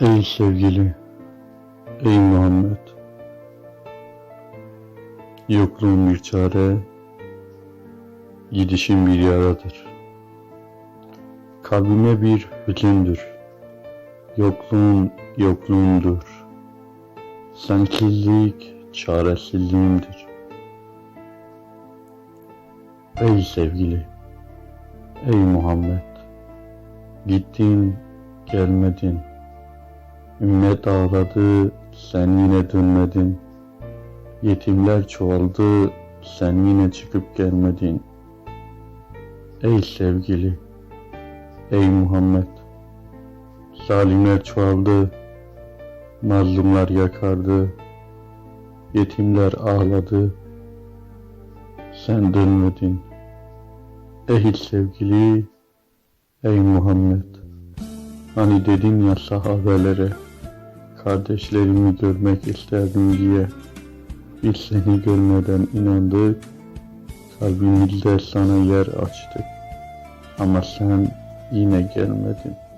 Ey sevgili, ey Muhammed. Yokluğun bir çare, gidişin bir yaradır. Kalbime bir hüzündür. Yokluğun yokluğumdur. Sensizlik çaresizliğimdir. Ey sevgili, ey Muhammed. Gittin, gelmedin. Ümmet ağladı, sen yine dönmedin. Yetimler çoğaldı, sen yine çıkıp gelmedin. Ey sevgili, ey Muhammed. Zalimler çoğaldı, mazlumlar yakardı. Yetimler ağladı, sen dönmedin. Ey sevgili, ey Muhammed. Hani dedin ya sahabelere, kardeşlerimi görmek isterdim diye. Biz seni görmeden inandık, kalbimizde sana yer açtık. Ama sen yine gelmedin.